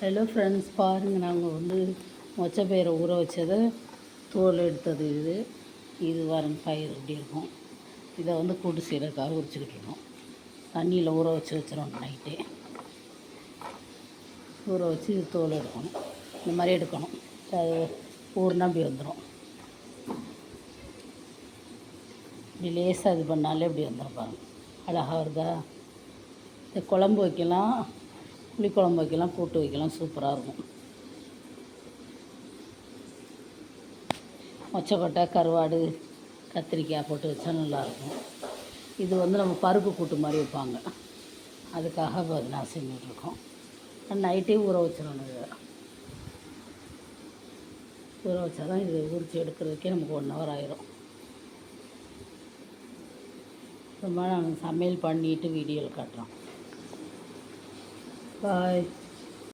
Hello friends பாருங்கள் நாங்கள் வந்து மொச்சப்பயிரை ஊற வச்சதை தோல் எடுத்தது இது. இது வரங்க பயிர் இப்படி இருக்கும். இதை வந்து கூட்டு சீரக்காக உரிச்சுக்கிட்டணும் தண்ணியில் ஊற வச்சு வச்சிடணும் நைட்டே. ஊற வச்சு இது தோல் எடுக்கணும். இந்த மாதிரி எடுக்கணும். அது ஊறுனா அப்படி வந்துடும் இப்படி லேசாக இது பண்ணாலே இப்படி வந்துடும் பாருங்கள் அழகாக வருதா? இந்த குழம்பு வைக்கலாம். புளிக்குழம்பு வைக்கலாம் கூட்டு வைக்கலாம் சூப்பராக இருக்கும். மொச்சக்கொட்டை கருவாடு கத்திரிக்காய் போட்டு வச்சா நல்லாயிருக்கும் இது வந்து நம்ம பருப்பு கூட்டு மாதிரி வைப்பாங்க. அதுக்காக நான் செஞ்சிட்ருக்கோம். நைட்டே ஊற வச்சிடணும் இதை. ஊற வச்சா தான் இது உரித்து எடுக்கிறதுக்கே நமக்கு ஒன் ஹவர் ஆயிரும். ரொம்ப நாங்கள் சமையல் பண்ணிட்டு வீடியோவில் காட்டுறோம். 拜。